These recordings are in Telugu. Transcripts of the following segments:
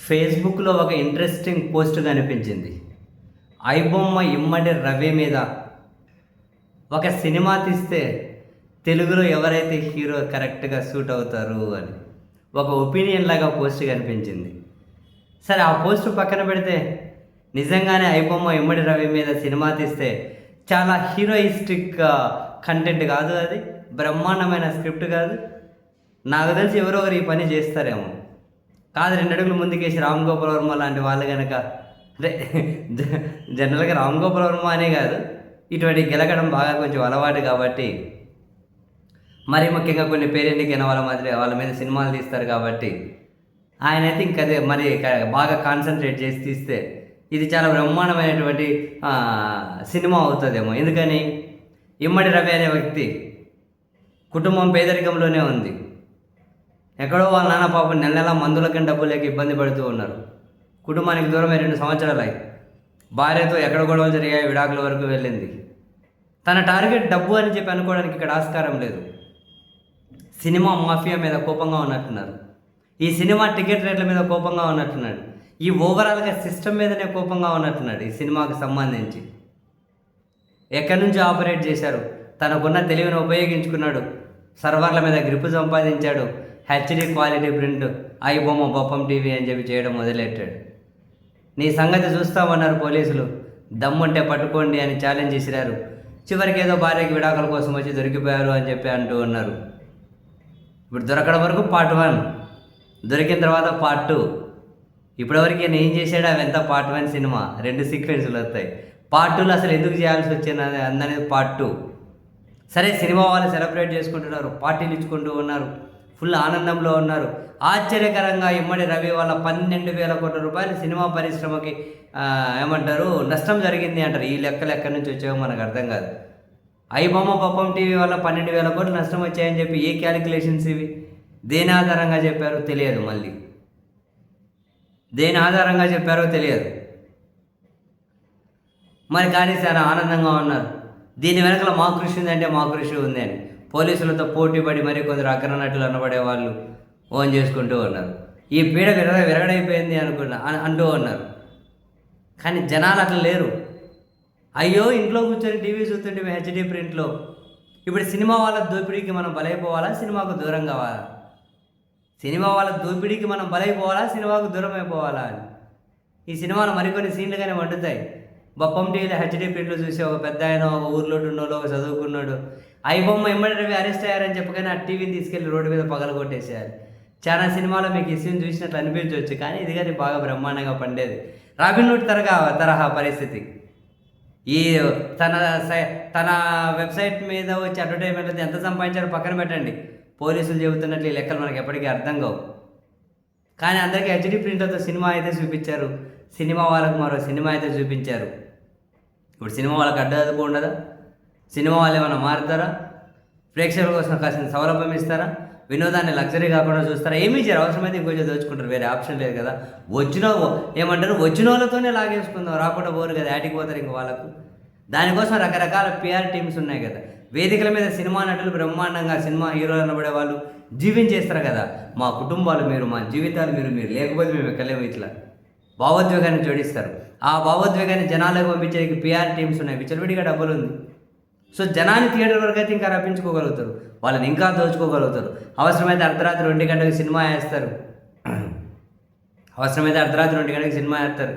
ఫేస్బుక్లో ఒక ఇంట్రెస్టింగ్ పోస్ట్ కనిపించింది. ఐబొమ్మ ఇమ్మడి రవి మీద ఒక సినిమా తీస్తే తెలుగులో ఎవరైతే హీరో కరెక్ట్గా సూట్ అవుతారు అని ఒక ఒపీనియన్ లాగా పోస్ట్ కనిపించింది. సరే ఆ పోస్ట్ పక్కన పెడితే నిజంగానే ఐబొమ్మ ఇమ్మడి రవి మీద సినిమా తీస్తే చాలా హీరోయిస్టిక్ కంటెంట్ కాదు అది. బ్రహ్మాండమైన స్క్రిప్ట్ కాదు. నాకు తెలిసి ఎవరో ఒకరు ఈ పని చేస్తారేమో. కాదు రెండు అడుగులు ముందుకేసి రామ్ గోపాల్ వర్మ లాంటి వాళ్ళు కనుక అంటే జ- జనరల్గా రామ్ గోపాల్ వర్మ అనే కాదు ఇటువంటి గెలకడం బాగా కొంచెం అలవాటు కాబట్టి మరి ముఖ్యంగా కొన్ని పేరెంటికైనా వాళ్ళ మధ్య వాళ్ళ మీద సినిమాలు తీస్తారు కాబట్టి ఆయన అయితే ఇంకా అదే మరి బాగా కాన్సన్ట్రేట్ చేసి తీస్తే ఇది చాలా బ్రహ్మాండమైనటువంటి సినిమా అవుతుందేమో. ఎందుకని? ఇమ్మడి రవి అనే వ్యక్తి కుటుంబం పేదరికంలోనే ఉంది. ఎక్కడో వాళ్ళ నాన్న పాపం నెల నెల మందులకి డబ్బు లేక ఇబ్బంది పడుతూ ఉన్నారు. కుటుంబానికి దూరమై రెండు సంవత్సరాలు భార్యతో ఎక్కడ గొడవలు జరిగాయి విడాకుల వరకు వెళ్ళింది. తన టార్గెట్ డబ్బు అని చెప్పి అనుకోవడానికి ఇక్కడ ఆస్కారం లేదు. సినిమా మాఫియా మీద కోపంగా ఉన్నట్టున్నారు. ఈ సినిమా టికెట్ రేట్ల మీద కోపంగా ఉన్నట్టున్నాడు. ఈ ఓవరాల్గా సిస్టమ్ మీదనే కోపంగా ఉన్నట్టున్నాడు ఈ సినిమాకి సంబంధించి. ఎక్కడి నుంచి ఆపరేట్ చేశారు తనకున్న తెలివిని ఉపయోగించుకున్నాడు. సర్వర్ల మీద గ్రిప్ సంపాదించాడు. హెచ్డి క్వాలిటీ ప్రింట్ ఐ బొమ్మ బొప్పం టీవీ అని చెప్పి చేయడం మొదలెట్టాడు. నీ సంగతి చూస్తామన్నారు పోలీసులు. దమ్ముంటే పట్టుకోండి అని ఛాలెంజ్ ఇసిరారు చివరికి ఏదో భార్యకి విడాకుల కోసం వచ్చి దొరికిపోయారు అని చెప్పి అంటూ ఉన్నారు. ఇప్పుడు దొరకడం వరకు పార్ట్ వన్ దొరికిన తర్వాత పార్ట్ టూ ఇప్పటివరకు నేను ఏం చేశాడు? ఎంత పార్ట్ వన్ సినిమా. రెండు సీక్వెన్స్లు వస్తాయి. పార్ట్ టూలో అసలు ఎందుకు చేయాల్సి వచ్చింది అందనేది అనేది పార్ట్ టూ సరే సినిమా వాళ్ళు సెలబ్రేట్ చేసుకుంటున్నారు. పార్టీలు ఇచ్చుకుంటూ ఉన్నారు. ఫుల్ ఆనందంలో ఉన్నారు. ఆశ్చర్యకరంగా ఇమ్మడి రవి వాళ్ళ పన్నెండు వేల కోట్ల రూపాయలు సినిమా పరిశ్రమకి ఏమంటారు నష్టం జరిగింది అంటారు. ఈ లెక్కలు ఎక్కడి నుంచి వచ్చాయో మనకు అర్థం కాదు. ఐ బొమ్మ పప్పం టీవీ వల్ల పన్నెండు వేల కోట్లు నష్టం వచ్చాయని చెప్పి ఏ క్యాలిక్యులేషన్స్ ఇవి? దేని ఆధారంగా చెప్పారో తెలియదు మళ్ళీ. దేని ఆధారంగా చెప్పారో తెలియదు. మరి కానీ చాలా ఆనందంగా ఉన్నారు. దీని వెనకాల మా కృషి ఉందంటే మా కృషి ఉంది అని. పోలీసులతో పోటీపడి మరి కొందరు అగ్ర నటులు అనబడే వాళ్ళు ఓన్ చేసుకుంటూ ఉన్నారు. ఈ పీడ విరగ విరగడైపోయింది అనుకున్నా అని అంటూ ఉన్నారు. కానీ జనాలు అట్లా లేరు. అయ్యో ఇంట్లో కూర్చొని టీవీ చూస్తుంటే హెచ్డి ప్రింట్లో. ఇప్పుడు సినిమా వాళ్ళ దోపిడీకి మనం బలైపోవాలా? సినిమాకు దూరం కావాలా? సినిమా వాళ్ళ దోపిడీకి మనం బలైపోవాలా? సినిమాకు దూరం అయిపోవాలా అని. ఈ సినిమాలో మరికొన్ని సీన్లుగానే వండుతాయి. బొప్పం టీవీలో హెచ్డి ప్రింట్లో చూసి ఒక పెద్ద ఆయన ఒక ఊర్లో ఉన్నోడు ఒక చదువుకున్నాడు. ఐ బొమ్మ ఎమ్మడి రవి అరెస్ట్ అయ్యారని చెప్పగానే ఆ టీవీని తీసుకెళ్ళి రోడ్డు మీద పగల కొట్టేసేయాలి. చాలా సినిమాలో మీకు ఈ సీన్ చూసినట్లు అనిపించవచ్చు కానీ ఇది కానీ బాగా బ్రహ్మాండంగా పండేది. రాబిన్హుడ్ తరగా తరహా పరిస్థితి. ఈ తన సై- తన వెబ్సైట్ మీద వచ్చి అడ్వర్టైజ్మెంట్ ఎంత సంపాదించారో పక్కన పెట్టండి. పోలీసులు చెబుతున్నట్లు ఈ లెక్కలు మనకి ఎప్పటికీ అర్థం కావు. కానీ అందరికీ హెచ్డి ప్రింట్లతో సినిమా అయితే చూపించారు. సినిమా వాళ్ళకు మరో సినిమా అయితే చూపించారు. ఇప్పుడు సినిమా వాళ్ళకి అడ్డు ఉండదా సినిమా వాళ్ళు ఏమైనా మారుతారా? ప్రేక్షకుల కోసం కాసిన సౌలభ్యం ఇస్తారా? వినోదాన్ని లగ్జరీ కాకుండా చూస్తారా? ఏమీ చేయరు. అవసరమైతే ఇంకొంచెం దోచుకుంటారు. వేరే ఆప్షన్ లేదు కదా. వచ్చిన ఏమంటారు? వచ్చిన వాళ్ళతోనే లాగేసుకుందాం. రాకుండా పోరు కదా. యాటికి పోతారు ఇంక వాళ్ళకు. దానికోసం రకరకాల పిఆర్ టీమ్స్ ఉన్నాయి కదా. వేదికల మీద సినిమా నటులు బ్రహ్మాండంగా సినిమా హీరోలు అనబడే వాళ్ళు జీవించేస్తారు కదా. మా కుటుంబాలు మీరు మా జీవితాలు మీరు మీరు లేకపోతే మేము ఎక్కలేము ఇట్లా. భావోద్వేగాన్ని జోడిస్తారు. ఆ భావోద్వేగాన్ని జనాలకు పంపించేకి పిఆర్ టీమ్స్ ఉన్నాయి. విచలవిడిగా డబ్బులు ఉంది. సో జనాన్ని థియేటర్ వరకు అయితే ఇంకా రప్పించుకోగలుగుతారు. వాళ్ళని ఇంకా దోచుకోగలుగుతారు. అవసరమైతే అర్ధరాత్రి రెండు గంటలకు సినిమా వేస్తారు. అవసరమైతే అర్ధరాత్రి రెండు గంటలకు సినిమా వేస్తారు.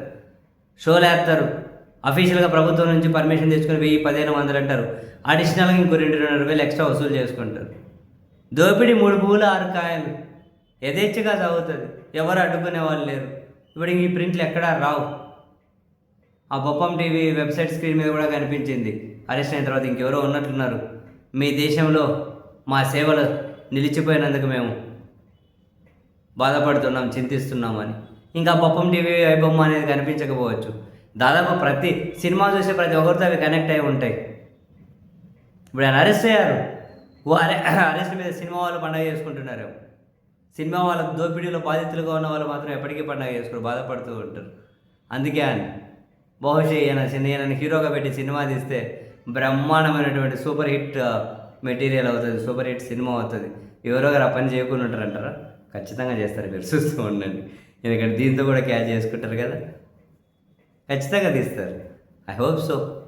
షోలు వేస్తారు. అఫీషియల్గా ప్రభుత్వం నుంచి పర్మిషన్ తెచ్చుకొని వెయ్యి పదిహేను వందలు అంటారు. అడిషనల్గా ఇంకో రెండు రెండున్నర వేలు ఎక్స్ట్రా వసూలు చేసుకుంటారు. దోపిడీ మూడు పువ్వులు ఆరు కాయలు. యథేచ్ఛగా సాగుతుంది. ఎవరు అడ్డుకునే వాళ్ళు లేరు. ఇప్పుడు ఈ ప్రింట్లు ఎక్కడా రావు. ఆ బొప్పం టీవీ వెబ్సైట్ స్క్రీన్ మీద కూడా కనిపించింది. అరెస్ట్ అయిన తర్వాత ఇంకెవరో ఉన్నట్లున్నారు. మీ దేశంలో మా సేవలు నిలిచిపోయినందుకు మేము బాధపడుతున్నాం చింతిస్తున్నామని. ఇంకా బొప్పం టీవీ ఐబొమ్మ అనేది కనిపించకపోవచ్చు. దాదాపు ప్రతి సినిమా చూసే ప్రతి ఒక్కరితో అవి కనెక్ట్ అయి ఉంటాయి. ఇప్పుడు ఆయన అరెస్ట్ అయ్యారు. ఓ అరె అరెస్ట్ మీద సినిమా వాళ్ళు పండగ చేసుకుంటున్నారు సినిమా వాళ్ళ దోపిడీలో బాధితులుగా ఉన్న వాళ్ళు మాత్రం ఎప్పటికీ పండగ చేసుకుని బాధపడుతూ ఉంటారు. అందుకే అని. బహుశా ఈయన చిన్న ఈయనని హీరోగా పెట్టి సినిమా తీస్తే బ్రహ్మాండమైనటువంటి సూపర్ హిట్ మెటీరియల్ అవుతుంది సూపర్ హిట్ సినిమా అవుతుంది. ఎవరో గారు ఆ పని చేయకుండా ఉంటారంటారా? ఖచ్చితంగా చేస్తారు మీరు చూస్తూ ఉండండి. ఎందుకంటే దీంతో కూడా క్యాచ్ చేసుకుంటారు కదా. ఖచ్చితంగా తీస్తారు. I hope so.